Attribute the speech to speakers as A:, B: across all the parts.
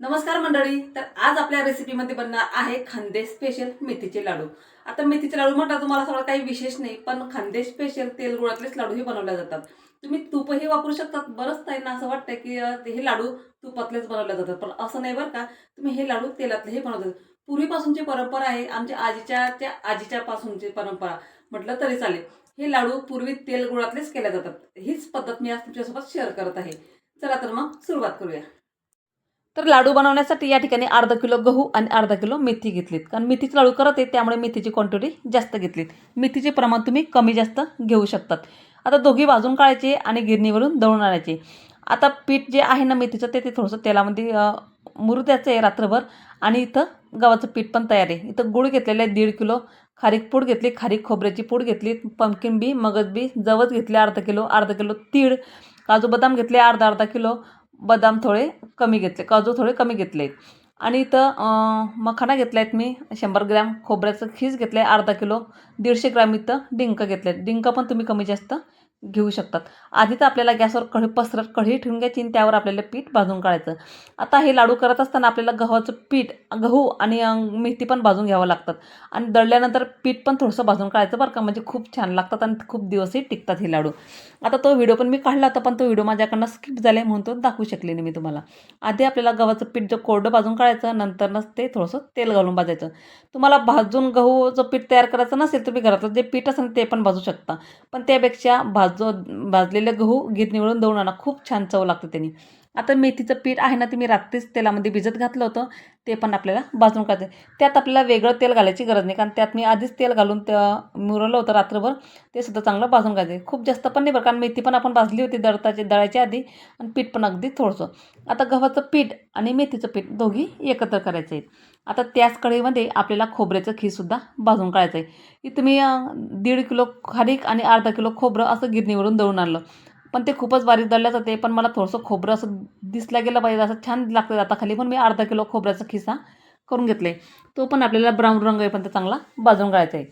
A: नमस्कार मंडळी. तर आज आपल्या रेसिपीमध्ये बनणार आहे खानदेश स्पेशल मेथीचे लाडू. आता मेथीचे लाडू म्हटलं तुम्हाला सगळं काही विशेष नाही पण खानदेश स्पेशल तेल गुळातलेच लाडूही बनवले जातात. तुम्ही तूपही वापरू शकतात बरंच ताईंना असं वाटतं की हे लाडू तुपातलेच बनवले जातात. पण असं नाही बरं का तुम्ही हे लाडू तेलातलेही बनवतात पूर्वीपासूनची परंपरा आहे आमच्या आजीच्या त्या आजीच्या पासूनची परंपरा म्हटलं तरी चालेल. हे लाडू पूर्वी तेल गुळातलेच जातात. हीच पद्धत मी आज तुमच्यासोबत शेअर करत आहे. चला तर मग सुरुवात करूया. तर लाडू बनवण्यासाठी या ठिकाणी अर्धा किलो गहू आणि अर्धा किलो मेथी घेतलीत. कारण मेथीचे लाडू करत आहे त्यामुळे मेथीची क्वांटिटी जास्त घेतलीत. मेथीचे प्रमाण तुम्ही कमी जास्त घेऊ शकतात. आता दोघी भाजून काढायचे आणि गिरणीवरून दळून आणायचे. आता पीठ जे आहे ना मेथीचं ते ते थोडंसं तेलामध्ये अं, मुरू द्यायचं आहे रात्रभर आणि इथं गव्हाचं पीठ पण तयार आहे. इथं गुळ घेतलेलं आहे दीड किलो. खारीक पूड घेतली खारीक खोबऱ्याची पूड घेतली पंपकिन बी मगज बी जवस घेतले अर्धा किलो अर्धा किलो तीळ. काजू बदाम घेतले अर्धा अर्धा किलो. बदाम थोडे कमी घेतले काजू थोडे कमी घेतले. आणि इथं मखाना घेतला आहेत मी शंभर ग्रॅम खोबऱ्याचं खीस घेतलं आहे अर्धा किलो दीडशे ग्रॅम इथं डिंक घेतले आहेत डिंक पण तुम्ही कमी जास्त घेऊ शकतात. आधी तर आपल्याला गॅसवर कढी पसरत कढी ठेवून घ्यायची आणि त्यावर आपल्याला पीठ भाजून काढायचं. आता हे लाडू करत असताना आपल्याला गव्हाचं पीठ गहू आणि मेथी पण भाजून घ्यावं लागतात. आणि दळल्यानंतर पीठ पण थोडंसं भाजून काढायचं बरं का म्हणजे खूप छान लागतात आणि खूप दिवसही टिकतात हे लाडू. आता तो व्हिडिओ पण मी काढला होता पण तो व्हिडिओ माझ्याकडनं स्किप झाला म्हणून तो दाखवू शकले नाही मी तुम्हाला. आधी आपल्याला गव्हाचं पीठ जर कोरडं भाजून काढायचं नंतरनंच ते थोडंसं तेल घालून भाजायचं. तुम्हाला भाजून गहूचं पीठ तयार करायचं नसेल तुम्ही घरातलं जे पीठ असेल ते पण भाजू शकता. पण त्यापेक्षा भाज भाजलेले गहू गिरणीवरून दळून आणा. खूप छान चव लागतं त्यांनी. आता मेथीचं पीठ आहे ना ते मी रात्रीच तेलामध्ये भिजत घातलं होतं. ते पण आपल्याला भाजून काढते. त्यात आपल्याला वेगळं तेल घालायची गरज नाही. कारण त्यात मी आधीच तेल घालून त्या मुरवलं होतं रात्रभर. ते सुद्धा चांगलं भाजून काढते. खूप जास्त पण नाही बरं कारण मेथी पण आपण भाजली होती दळताची दळायच्या आधी. आणि पीठ पण अगदी थोडंसं. आता गव्हाचं पीठ आणि मेथीचं पीठ दोघी एकत्र करायचं आहे. आता त्याच कढईमध्ये आपल्याला खोबऱ्याचं खीसुद्धा भाजून काढायचं आहे इथं मी दीड किलो खारीक आणि अर्धा किलो खोबरं असं गिरणीवरून दळून आणलं. पण ते खूपच बारीक दळलं जाते पण मला थोडंसं खोबरं असं दिसलं गेलं पाहिजे असं छान लागतं आता खाली. पण मी अर्धा किलो खोबऱ्याचा खिसा करून घेतले तो पण आपल्याला ब्राऊन रंग आहे पण ते चांगला भाजून काढायचा आहे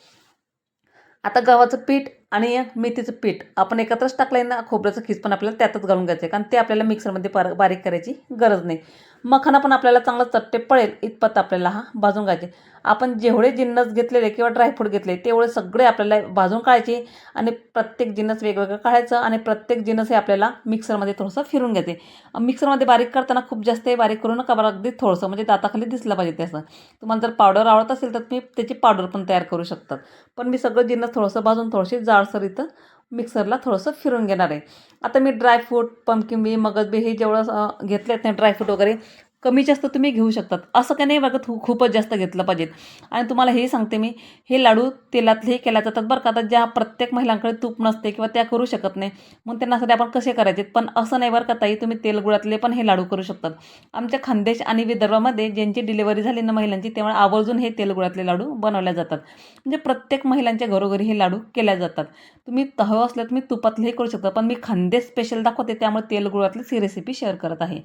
A: आता गव्हाचं पीठ आणि मेथीचं पीठ आपण एकत्रच टाकलं आहे ना खोबऱ्याचं खीस पण आपल्याला त्यातच घालून घ्यायचं आहे कारण ते आपल्याला मिक्सरमध्ये पार बारीक करायची गरज नाही. मखाना पण आपल्याला चांगला चट्टे पळेल इतपत आपल्याला हा भाजून घ्यायचे आपण जेवढे जिन्नस घेतलेले किंवा ड्रायफ्रूट घेतले तेवढे सगळे आपल्याला भाजून काढायचे आणि प्रत्येक जिन्नस वेगवेगळं काढायचं आणि प्रत्येक जिन्नस हे आपल्याला मिक्सरमध्ये थोडंसं फिरून घ्यायचे मिक्सरमध्ये बारीक करताना खूप जास्त बारीक करू नका बरं अगदी थोडंसं म्हणजे दाताखाली दिसलं पाहिजे त्याचं तुम्हाला जर पावडर आवडत असेल तर तुम्ही त्याची पावडर पण तयार करू शकतात. पण मी सगळं जिन्नस थोडंसं भाजून थोडीशी जाडसर इथं मिक्सरला थोडंसं फिरून घेणार आहे. आता मी ड्रायफ्रूट पंपकिन मगजबी हे जेवढं घेतले आहेत ना ड्रायफ्रूट वगैरे कमी जास्त तुम्ही घेऊ शकतात. असं काही नाही बघत खूपच जास्त घेतलं पाहिजेत. आणि तुम्हाला हे सांगते मी हे लाडू तेलातलेही केल्या जातात बरं का आता ज्या प्रत्येक महिलांकडे तूप नसते किंवा त्या करू शकत नाही मग त्यांना आपण कसे करायचे? पण असं नाही बरं का ताई तुम्ही तेलगुळातले पण हे लाडू करू शकतात. आमच्या खानदेश आणि विदर्भामध्ये ज्यांची डिलिव्हरी झाली ना महिलांची तेव्हा आवर्जून हे तेलगुळातले लाडू बनवले जातात. म्हणजे प्रत्येक महिलांच्या घरोघरी हे लाडू केल्या जातात. तुम्ही हवं असलं तुम्ही तुपातलेही करू शकता पण मी खानदेश स्पेशल दाखवते त्यामुळे तेलगुळातलीच ही रेसिपी शेअर करत आहे.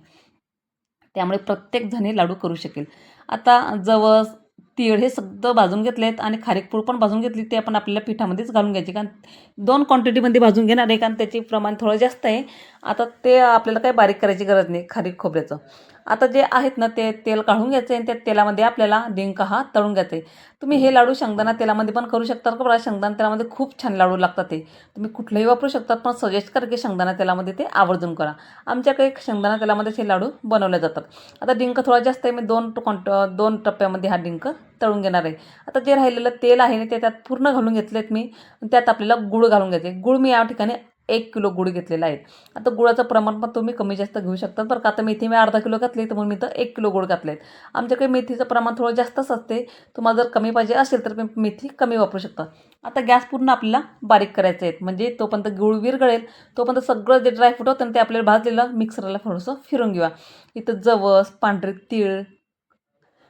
A: त्यामुळे प्रत्येकजणी लाडू करू शकेल. आता जवस तीळ हे सगळं भाजून घेतले आहेत आणि खारीक पूड पण भाजून घेतली ते आपण आपल्याला पिठामध्येच घालून घ्यायची. कारण दोन क्वांटिटीमध्ये भाजून घेणार आहे कारण त्याचे प्रमाण थोडं जास्त आहे. आता ते आपल्याला काही बारीक करायची गरज नाही खारीक खोबऱ्याचं. आता जे आहेत ना ते तेल काढून घ्यायचं आहे आणि त्या तेलामध्ये आपल्याला डिंक हा तळून घ्यायचा. आहे तुम्ही हे लाडू शेंगदाणा तेलामध्ये पण करू शकता का? बघा शेंगदाणा तेलामध्ये खूप छान लाडू लागतात ते. तुम्ही कुठलंही वापरू शकतात पण सजेस्ट करा की शेंगदाणा तेलामध्ये ते आवर्जून करा. आमच्याकडे शेंगदाणा तेलामध्ये हे लाडू बनवले जातात. आता डिंक थोडा जास्त आहे मी दोन कॉन्ट दोन टप्प्यामध्ये हा डिंक तळून घेणार आहे. आता जे राहिलेलं तेल आहे ना ते त्यात पूर्ण घालून घेतलेत मी. त्यात आपल्याला गुळ घालून घ्यायचे. गुळ मी या ठिकाणी एक किलो गुळ घेतलेला आहे. आता गुळाचं प्रमाण पण तुम्ही कमी जास्त घेऊ शकतात बरं का आता मेथी मी अर्धा किलो घातली तर मग मी तर एक किलो गुळ घातले आहेत आमच्याकडे मेथीचं प्रमाण थोडं जास्तच असते. तुम्हाला जर कमी पाहिजे असेल तर तुम्ही मेथी कमी वापरू शकता. आता गॅस पूर्ण आपल्याला बारीक करायचे आहेत म्हणजे तोपर्यंत गुळ विरगळेल तोपर्यंत सगळं जे ड्रायफ्रूट होतं ते आपल्याला भाजलेलं मिक्सरला थोडंसं फिरून घेऊया. इथं जवस पांढरे तीळ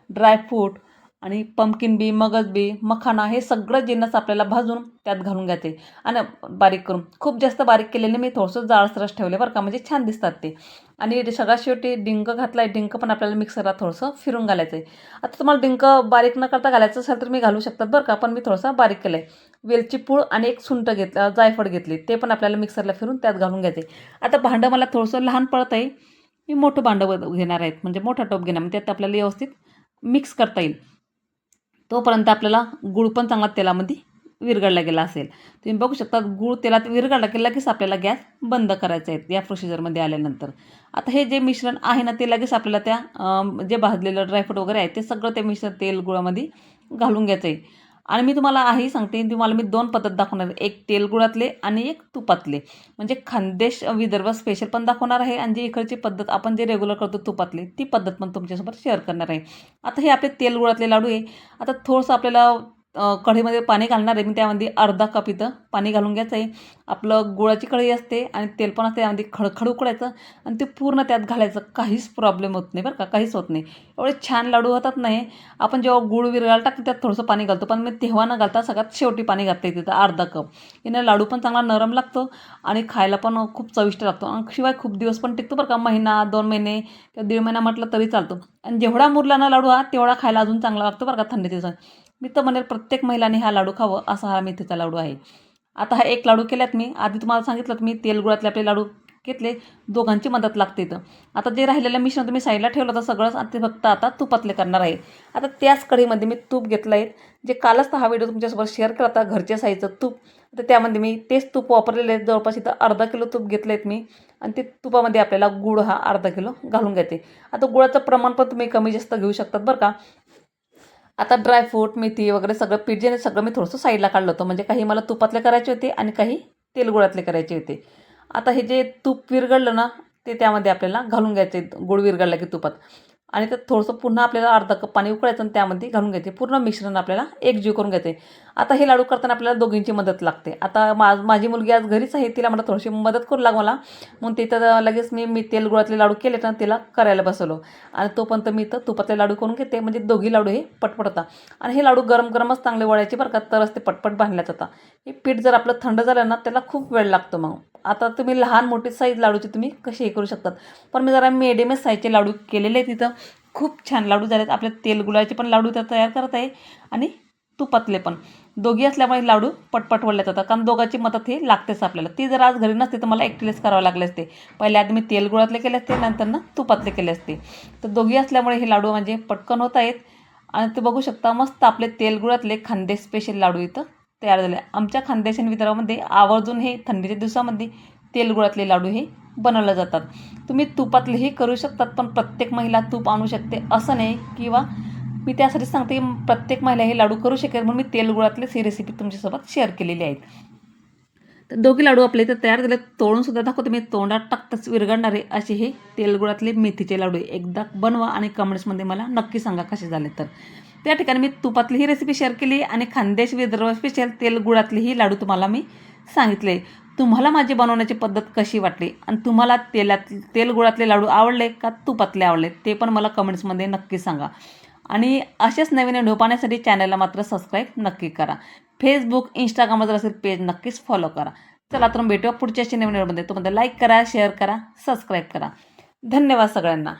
A: ड्रायफ्रूट आणि पम्पकिन बी मगज बी मखाना हे सगळं जिन्नस आपल्याला भाजून त्यात घालून घ्यायचे आणि बारीक करून खूप जास्त बारीक केलेले मी थोडंसं जाळसरस ठेवले बरं का म्हणजे छान दिसतात ते. आणि सगळ्यात शेवटी डिंक घातला आहे डिंक पण आपल्याला मिक्सरला थोडंसं फिरून घालायचं आहे आता तुम्हाला डिंक बारीक न करता घालायचं असेल तर मी घालू शकतात बरं का पण मी थोडंसं बारीक केलं आहे वेलची पूळ आणि एक सुंट घेतलं जायफळ घेतली ते पण आपल्याला मिक्सरला फिरून त्यात घालून घ्यायचे आता भांडं मला थोडंसं लहान पडत आहे मी मोठं भांडं घेणार आहेत म्हणजे मोठा टोप घेणार म्हणजे त्यात आपल्याला व्यवस्थित मिक्स करता येईल. तोपर्यंत आपल्याला गुळ पण चांगला तेलामध्ये विरघळला गेला असेल. तुम्ही बघू शकता गुळ तेलात विरघळला की लगेच आपल्याला गॅस बंद करायचा आहे या प्रोसिजरमध्ये आल्यानंतर. आता हे जे मिश्रण आहे ना ते लगेच आपल्याला त्या जे भाजलेलं ड्रायफ्रूट वगैरे आहे ते सगळं ते मिश्रण तेल गुळामध्ये घालून घ्यायचं आहे. आणि मी तुम्हाला आही सांगते तुम्हाला मी दोन पद्धत दाखवणार एक तेलगुळातले आणि एक तुपातले. म्हणजे खानदेश विदर्भ स्पेशल पण दाखवणार आहे आणि जी इकडची पद्धत आपण जे रेग्युलर करतो तुपातली ती पद्धत पण तुमच्यासोबत शेअर करणार आहे. आता हे आपले तेलगुळातले लाडू आहे. आता थोडंसं आपल्याला कढईमध्ये पाणी घालणार आहे. मी त्यामध्ये अर्धा कप इथं पाणी घालून घ्यायचं आहे. आपलं गुळाची कढई असते आणि तेल पण असते. त्यामध्ये खडखड उकडायचं आणि ते पूर्ण त्यात घालायचं. काहीच प्रॉब्लेम होत नाही बरं का. काहीच होत नाही. एवढे छान लाडू होतात नाही आपण जेव्हा गुळ विरघळायला टाकतो त्यात थोडंसं पाणी घालतो. पण मी तेव्हा न घालता सगळ्यात शेवटी पाणी घालते तिथं अर्धा कप. यानं लाडू पण चांगला नरम लागतो आणि खायला पण खूप चविष्ट लागतो. आणि शिवाय खूप दिवस पण टिकतो बरं का. महिना दोन महिने किंवा दीड महिना म्हटलं तरी चालतो. आणि जेवढा मुरलाना लाडू हा तेवढा खायला अजून चांगला लागतो बरं का थंडी दिवसात. मी तर म्हणेल प्रत्येक महिलाने हा लाडू खावं असा हा मेथीचा लाडू आहे. आता हा एक लाडू केल्यात मी. आधी तुम्हाला सांगितलं मी तेलगुळातले आपले लाडू घेतले दोघांची मदत लागते इथं. आता जे राहिलेलं मिश्रण तुम्ही साईडला ठेवलं होतं सगळंच ते फक्त आता तुपातले करणार आहे. आता त्याच कढीमध्ये मी तूप घेतलं आहे जे कालच तर हा व्हिडिओ तुमच्यासोबत शेअर करता घरच्या साईजचं तूप. तर त्यामध्ये मी तेच तूप वापरलेले आहेत जवळपास इथं अर्धा किलो तूप घेतलं आहेत मी. आणि ते तुपामध्ये आपल्याला गुळ हा अर्धा किलो घालून घेते. आता गुळाचं प्रमाण पण तुम्ही कमी जास्त घेऊ शकतात बरं का. आता ड्रायफ्रूट मेथी वगैरे सगळं पीठ जे सगळं मी थोडंसं साईडला काढलं होतं. म्हणजे काही मला तुपातले करायचे होते आणि काही तेलगुळातले करायचे होते. आता हे जे तूप विरघळलं ना ते त्यामध्ये आपल्याला घालून घ्यायचे. गुळ विरघळला की तुपात. आणि त्यात थोडंसं पुन्हा आपल्याला अर्धा कप पाणी उकळायचं आणि त्यामध्ये घालून घ्यायचे. पूर्ण मिश्रण आपल्याला एकजीव करून घ्यायचे. आता हे लाडू करताना आपल्याला दोघींची मदत लागते. आता मा माझी मुलगी आज घरीच आहे तिला मला थोडीशी मदत करू लाग मला. मग तिथं लगेच मी मी तेल गुळातले लाडू केले तर तिला करायला बसवलो. आणि तोपर्यंत मी इथं तुपातले लाडू करून घेते. म्हणजे दोघी लाडू हे पटपट होता. आणि हे लाडू गरम गरमच चांगले वळायचे बरं का तरच ते पटपट बांधल्या जातात हे पीठ जर आपलं थंड झालं ना त्याला खूप वेळ लागतो मग. आता तुम्ही लहान मोठी साईज लाडूचे तुम्ही कसे हे करू शकतात? पण मी जरा मिडियमच साईजचे लाडू केलेले आहेत तिथं खूप छान लाडू झालेत. आपल्या तेलगुळाचे पण लाडू त्या तयार करत आहे. आणि तुपातले पण. दोघी असल्यामुळे लाडू पटपट वळले जातात कारण दोघांची मदत हे लागतेच आपल्याला. ती जर आज घरी नसते तर मला एकटीलेच करावं लागले असते. पहिले आधी मी तेल गुळातले केले असते नंतर ना तुपातले केले असते. तर दोघी असल्यामुळे हे लाडू म्हणजे पटकन होत आहेत. आणि ते बघू शकता मस्त आपले तेल गुळातले स्पेशल लाडू इथं तयार झाले. आमच्या खानदेशन विदर्भामध्ये आवर्जून हे थंडीच्या दिवसामध्ये तेलगुळातले लाडू हे बनवले जातात. तुम्ही तुपातलेही करू शकतात पण प्रत्येक महिला तूप आणू शकते असं नाही किंवा मी त्यासाठी सांगते की प्रत्येक महिला हे लाडू करू शकेल म्हणून मी तेलगुळातलेच ही रेसिपी तुमच्यासोबत शेअर केलेली आहेत. तर दोघी लाडू आपले इथं तयार झाले तोडून सुद्धा दाखवते मी. तोंडात टाकताच विरघळणारे असे हे तेलगुळातले मेथीचे लाडू एकदा बनवा आणि कमेंट्समध्ये मला नक्की सांगा कसे झाले तर. त्या ठिकाणी मी तुपातली ही रेसिपी शेअर केली आणि खानदेश विदर्भ स्पेशल तेलगुळातले ही लाडू तुम्हाला मी सांगितले. तुम्हाला माझी बनवण्याची पद्धत कशी वाटली? आणि तुम्हाला तेलात तेलगुळातले लाडू आवडले का तुपातले आवडले? ते पण मला कमेंट्समध्ये नक्की सांगा. आणि असेच नवीन व्हिडिओ पाहण्यासाठी चॅनलला मात्र सबस्क्राईब नक्की करा. फेसबुक इंस्टाग्रामवर जर असेल पेज नक्कीच फॉलो करा. चला तर भेटूया पुढच्या नवीन व्हिडिओमध्ये तुम्हाला लाईक करा शेअर करा सबस्क्राईब करा. धन्यवाद सगळ्यांना.